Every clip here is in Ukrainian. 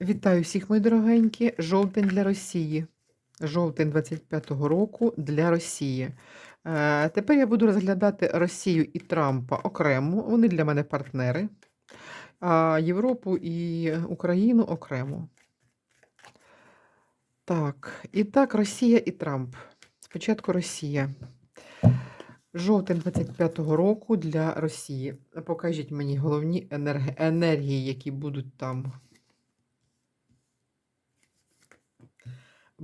Вітаю всіх, мої дорогенькі. Жовтень для Росії. Жовтень 25-го року для Росії. Е, тепер я буду розглядати Росію і Трампа окремо. Вони для мене партнери, а Європу і Україну окремо. Так, і так, Росія і Трамп. Спочатку Росія. Жовтень 25-го року для Росії. Покажіть мені головні енергії, які будуть там.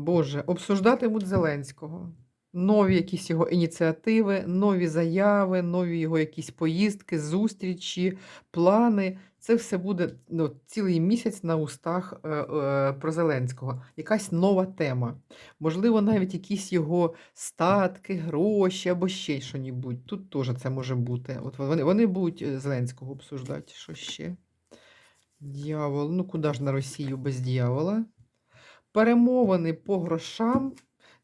Боже, обсуждатимуть Зеленського. Нові якісь його ініціативи, нові заяви, нові його якісь поїздки, зустрічі, плани. Це все буде ну, цілий місяць на устах е, е, про Зеленського. Якась нова тема. Можливо, навіть якісь його статки, гроші або ще щось. Тут теж це може бути. От вони, вони будуть е, Зеленського обсуждати. Що ще? Дьявол. Ну, куди ж на Росію без дьявола? Перемовини по грошам,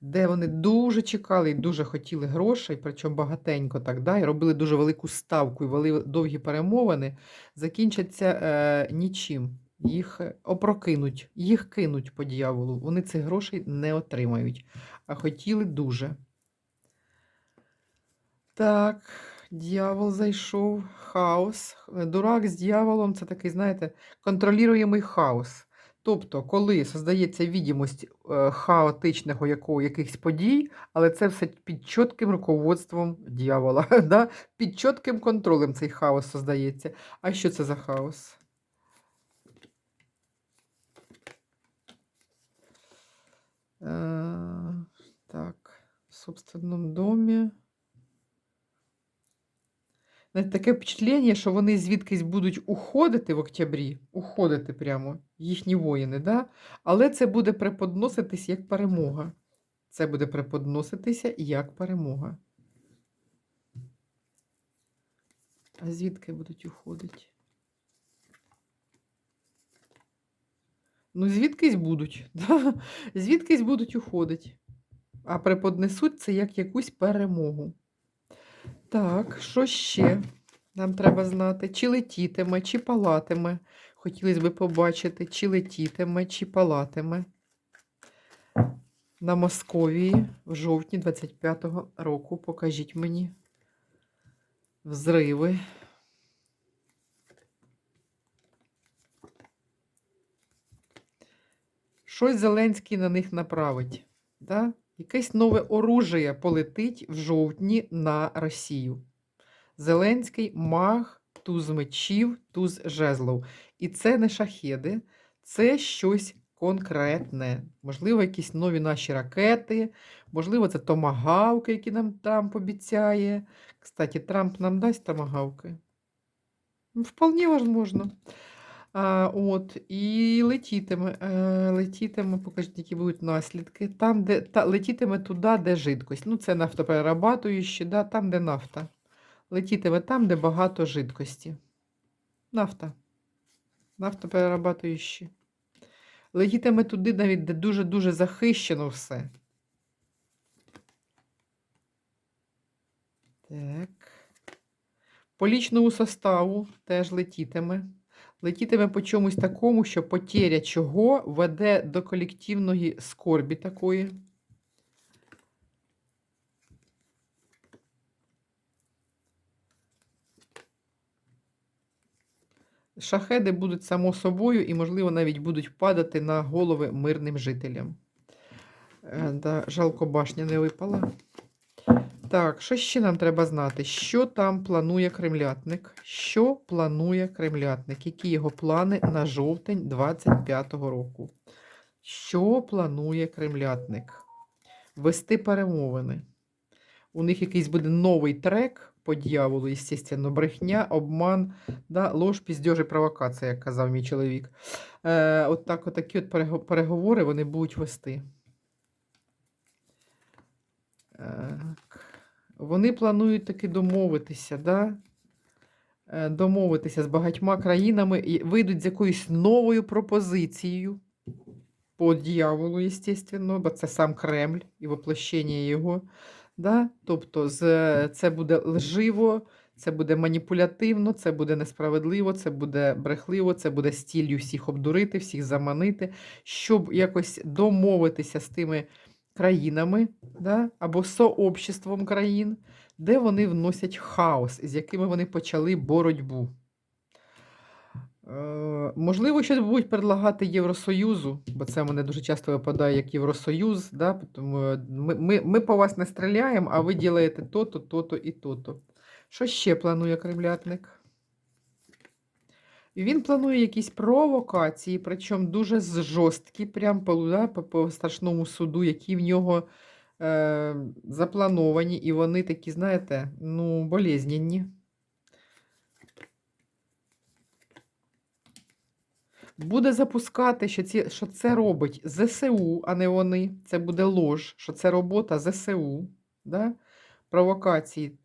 де вони дуже чекали і дуже хотіли грошей, причому багатенько так, да, і робили дуже велику ставку і вели довгі перемовини, закінчаться е, нічим. Їх е, опрокинуть, їх кинуть по дьяволу. Вони цих грошей не отримають, а хотіли дуже. Так, дьявол зайшов, хаос. Дурак з дьяволом це такий, знаєте, контролюємий хаос. Тобто, коли создається відомість е, хаотичного якого, якихось подій, але це все під чітким руководством дьявола, да? під чітким контролем цей хаос создається. А що це за хаос? Е, так, в собственному домі. Таке впечатлення, що вони звідкись будуть уходити в октябрі, уходити прямо, їхні воїни, да? але це буде преподноситись як перемога. Це буде преподноситися як перемога. А звідки будуть уходити? Ну, звідкись будуть. Да? Звідкись будуть уходити. А преподнесуть це як якусь перемогу. Так, що ще нам треба знати? Чи летітиме, чи палатиме. Хотілося б побачити, чи летітиме, чи палатиме. На Московії в жовтні 25-го року. Покажіть мені взриви. Щось Зеленський на них направить. Да? Якесь нове оружие полетить в жовтні на Росію. Зеленський маг, туз мечів, туз жезлов. І це не шахеди, це щось конкретне. Можливо, якісь нові наші ракети, можливо, це томагавки, які нам Трамп обіцяє. Кстати, Трамп нам дасть томагавки. Вполне возможно. От, І летітиме, е, летітиме, покажіть, які будуть наслідки. Там, де, та, летітиме туди, де жидкость. Ну, це нафтоперерабатуючі, да, там, де нафта. Летітиме там, де багато жидкості. Нафта. Нафтоперерабатуючі. Летітиме туди, навіть, де дуже-дуже захищено все. Так. По составу теж летітиме. Летітиме по чомусь такому, що потеря чого веде до колективної скорбі такої. Шахеди будуть само собою і, можливо, навіть будуть падати на голови мирним жителям. Е, жалко, башня не випала. Так, що ще нам треба знати? Що там планує кремлятник? Що планує кремлятник? Які його плани на жовтень 25-го року? Що планує кремлятник? Вести перемовини. У них якийсь буде новий трек по дьяволу, естественно, брехня, обман, да, ложь, піздьож провокація, як казав мій чоловік. Е, от так, от такі от переговори вони будуть вести. Так. Вони планують таки домовитися, да? Е, домовитися з багатьма країнами і вийдуть з якоюсь новою пропозицією по дьяволу, естественно, бо це сам Кремль і воплощення його. Да? Тобто з, це буде лживо, це буде маніпулятивно, це буде несправедливо, це буде брехливо, це буде стіллю всіх обдурити, всіх заманити, щоб якось домовитися з тими країнами да, або сообществом країн, де вони вносять хаос, з якими вони почали боротьбу. Е, Можливо, щось будуть предлагати Євросоюзу, бо це мене дуже часто випадає як Євросоюз. Да? Тому е, ми, ми, ми по вас не стріляємо, а ви ділаєте то-то, то-то і то-то. Що ще планує кремлятник? Він планує якісь провокації, причому дуже жорсткі, прям по, да, по страшному суду, які в нього е, заплановані, і вони такі, знаєте, ну, болезненні. Буде запускати, що, ці, що це робить ЗСУ, а не вони. Це буде лож, що це робота ЗСУ. Да? Провокації,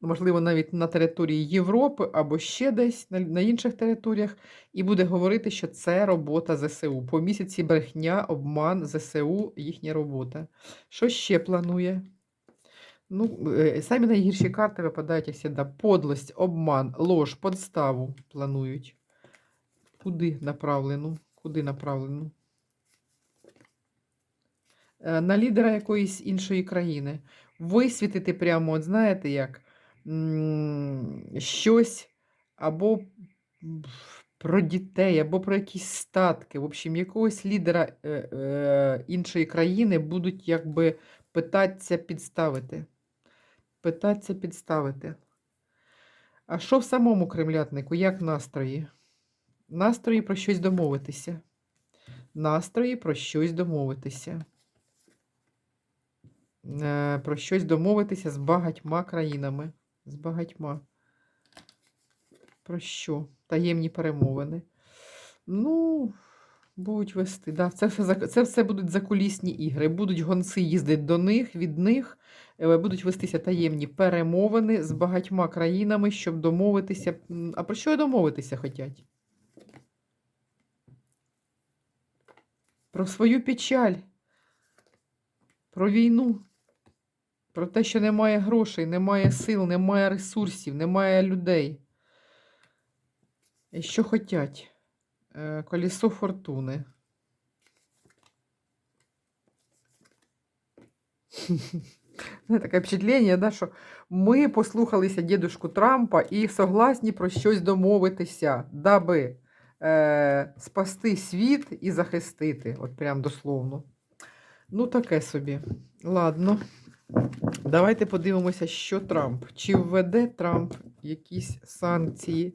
можливо, навіть на території Європи або ще десь на, інших територіях, і буде говорити, що це робота ЗСУ. По місяці брехня, обман, ЗСУ, їхня робота. Що ще планує? Ну, е, самі найгірші карти випадають, як завжди, подлость, обман, лож, подставу планують. Куди направлену? Куди направлену? Е, На лідера якоїсь іншої країни. Висвітити прямо, от знаєте, як щось або про дітей, або про якісь статки. В общем, якогось лідера е, е, іншої країни будуть якби питатися підставити. Питатися підставити. А що в самому кремлятнику? Як настрої? Настрої про щось домовитися. Настрої про щось домовитися. Е, Про щось домовитися з багатьма країнами. З багатьма. Про що? Таємні перемовини. Ну, будуть вести. Да, це, все, це все будуть закулісні ігри. Будуть гонці їздити до них, від них. е, Будуть вестися таємні перемовини з багатьма країнами, щоб домовитися. А про що домовитися хотять? Про свою печаль, про війну, про те, що немає грошей, немає сил, немає ресурсів, немає людей. І що хотять? Е, Колесо фортуни. Таке впечатлення, да, що ми послухалися дідушку Трампа і согласні про щось домовитися, даби е, спасти світ і захистити. От прям дословно. Ну, таке собі. Ладно. Давайте подивимося, що Трамп. Чи введе Трамп якісь санкції,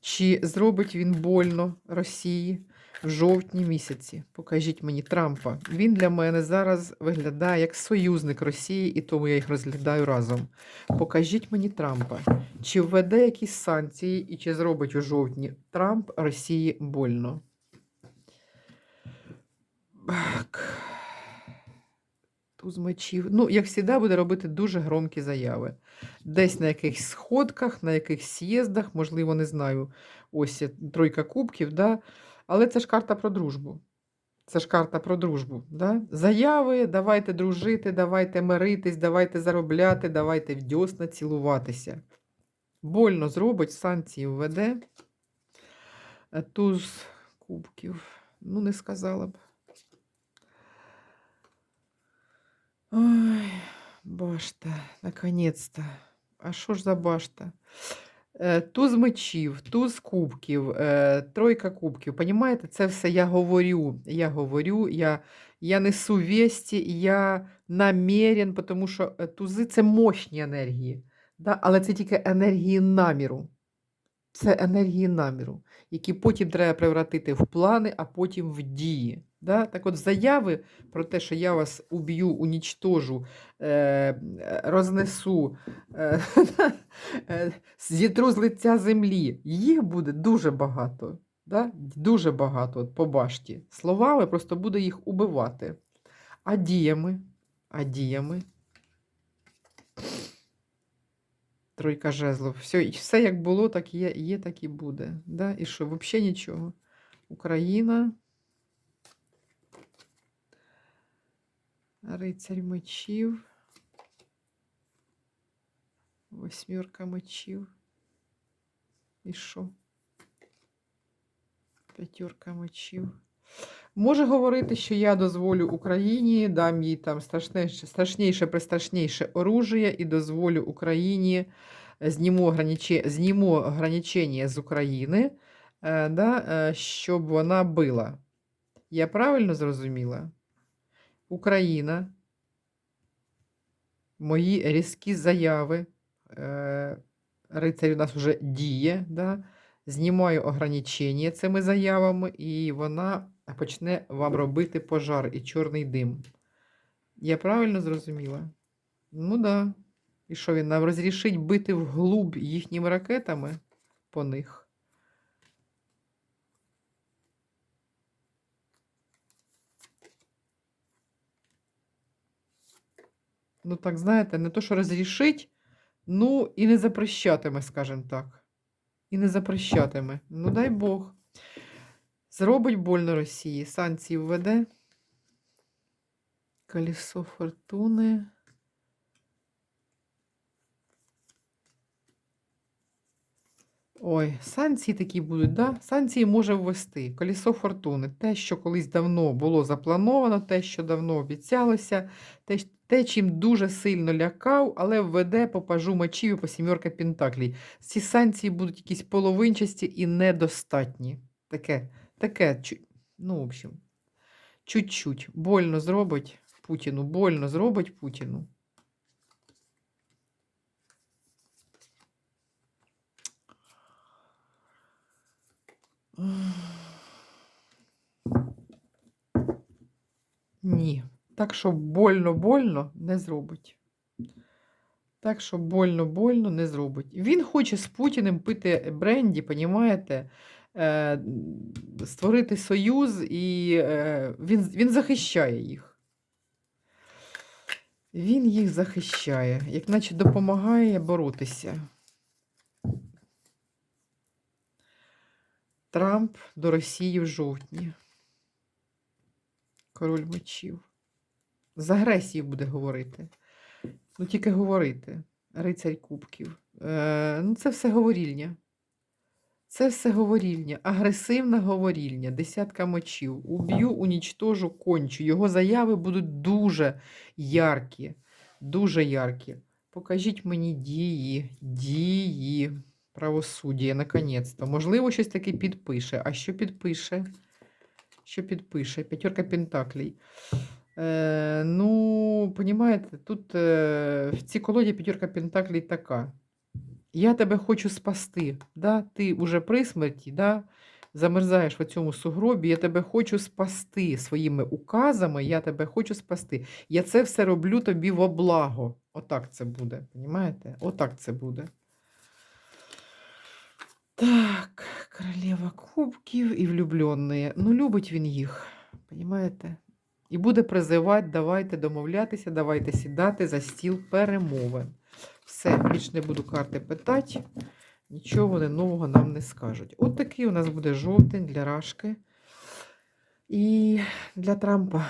чи зробить він больно Росії в жовтні місяці. Покажіть мені Трампа. Він для мене зараз виглядає як союзник Росії, і тому я їх розглядаю разом. Покажіть мені Трампа. Чи введе якісь санкції і чи зробить у жовтні Трамп Росії больно? Так. Туз мечів. Ну, як завжди, буде робити дуже громкі заяви. Десь на якихось сходках, на якихось з'їздах, можливо, не знаю. Ось тройка кубків, да? але це ж карта про дружбу. Це ж карта про дружбу. Да? Заяви, давайте дружити, давайте миритись, давайте заробляти, давайте в дьосна цілуватися. Больно зробить, санкції введе. Туз кубків. Ну, не сказала б. Ой, башта, наконец-то. А що ж за башта? Е, Туз мечів, туз кубків, е, тройка кубків. Понімаєте, це все я говорю. Я говорю, я, я несу вісті, я намірен, тому що е, тузи це мощні енергії. Да? Але це тільки енергії наміру. Це енергії наміру, які потім треба превратити в плани, а потім в дії. Да? Так от заяви про те, що я вас уб'ю, унічтожу, е, е, рознесу, е, зітру з лиця землі, їх буде дуже багато. Да? Дуже багато от по башті. Словами просто буде їх убивати. А діями, а діями. Тройка жезлов. Все, все як було, так є, є, так і буде. Да? І що, взагалі нічого. Україна. Рицарь мечів. Восьмірка мечів. І що? П'ятерка мечів. Може говорити, що я дозволю Україні, дам їй там страшніше, страшніше, престрашніше оружие і дозволю Україні е, зніму, ограниче, зніму ограничення з України, е, да, е, щоб вона била. Я правильно зрозуміла? Україна, мої різкі заяви, е, рицарь у нас вже діє, да, знімаю ограничення цими заявами, і вона почне вам робити пожар і чорний дим. Я правильно зрозуміла? Ну да. І що він нам розрішить бити вглуб їхніми ракетами по них? Ну, так, знаєте, не то, що розрішить, ну і не запрещатиме, скажімо так. І не запрещатиме. Ну, дай Бог. Зробить больно Росії. Санкції введе. Колесо фортуни. Ой, санкції такі будуть, да? Санкції може ввести. Колесо фортуни. Те, що колись давно було заплановано, те, що давно обіцялося, те, те, чим дуже сильно лякав, але введе по пажу мечів і по сімерка пентаклей. Ці санкції будуть якісь половинчасті і недостатні. Таке, таке, ну, в общем, чуть-чуть. Больно зробить Путіну, больно зробить Путіну. Ні. Так що больно-больно не зробить. Так що больно-больно не зробить. Він хоче з Путіним пити бренді, понімаєте? Е, створити союз, і е, він, він захищає їх. Він їх захищає, як наче допомагає боротися. Трамп до Росії в жовтні. Король мечів. З агресією буде говорити. Ну, тільки говорити. Рицарь кубків. Е, ну, це все говорільня. Це все говорільня. Агресивна говорільня. Десятка мечів. Уб'ю, унічтожу, кончу. Його заяви будуть дуже яркі. Дуже яркі. Покажіть мені дії, дії, правосуддя, наконець-то. Можливо, щось таке підпише. А що підпише? Що підпише? П'ятерка пентаклей. Е, ну, понімаєте, тут е, в цій колоді п'ятерка пентаклей така. Я тебе хочу спасти. Да? Ти уже при смерті, да? замерзаєш в цьому сугробі, я тебе хочу спасти своїми указами, я тебе хочу спасти. Я це все роблю тобі во благо. Отак це буде. Понімаєте? Отак це буде. Так, королева кубків і влюблені. Ну, любить він їх. Понімаєте? І буде призивати, давайте домовлятися, давайте сідати за стіл перемовин. Все, більш не буду карти питати, нічого вони нового нам не скажуть. От такий у нас буде жовтень для Рашки і для Трампа.